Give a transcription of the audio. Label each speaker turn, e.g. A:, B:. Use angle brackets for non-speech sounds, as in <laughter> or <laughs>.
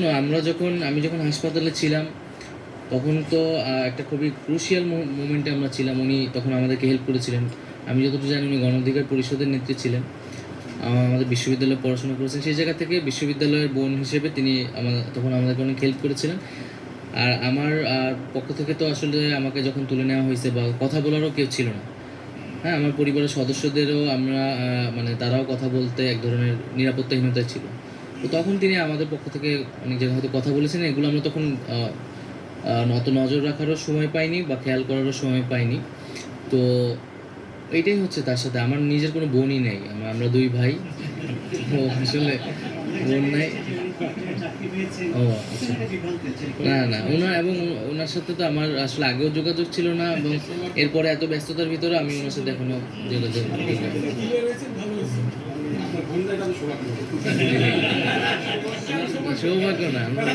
A: আমরা যখন, আমি যখন হাসপাতালে ছিলাম, তখন তো একটা খুবই ক্রুশিয়াল মোমেন্টে আমরা ছিলাম। উনি তখন আমাদেরকে হেল্প করেছিলেন। আমি যতটুকু জানি, উনি গণ অধিকার পরিষদের নেত্রী ছিলেন। আমাদের বিশ্ববিদ্যালয়ে পড়াশোনা করেছেন। সেই জায়গা থেকে বিশ্ববিদ্যালয়ের বোন হিসেবে তিনি আমাদের তখন আমাদেরকে অনেক হেল্প করেছিলেন। আর আমার পক্ষ থেকে তো আসলে আমাকে যখন তুলে নেওয়া হয়েছে বা কথা বলারও কেউ ছিল না। হ্যাঁ আমার পরিবারের সদস্যদেরও আমরা মানে তারাও কথা বলতে এক ধরনের নিরাপত্তাহীনতা ছিল। তো তখন তিনি আমাদের পক্ষ থেকে অনেক জায়গায় হয়তো কথা বলেছেন এগুলো আমরা তখন অত নজর রাখারও সময় পাইনি বা খেয়াল করারও সময় পাইনি। তো এইটাই হচ্ছে তার সাথে। আমার নিজের কোনো বোনই নেই। আমরা আমরা দুই ভাই। ও আসলে বোন নাই। ও আচ্ছা। না না ওনার এবং ওনার সাথে তো আমার আসলে আগেও যোগাযোগ ছিল না এবং এরপরে এত ব্যস্ততার ভিতরে আমি ওনার সাথে এখনও যোগাযোগ <laughs> করি না। সৌভাগ্য না আমরা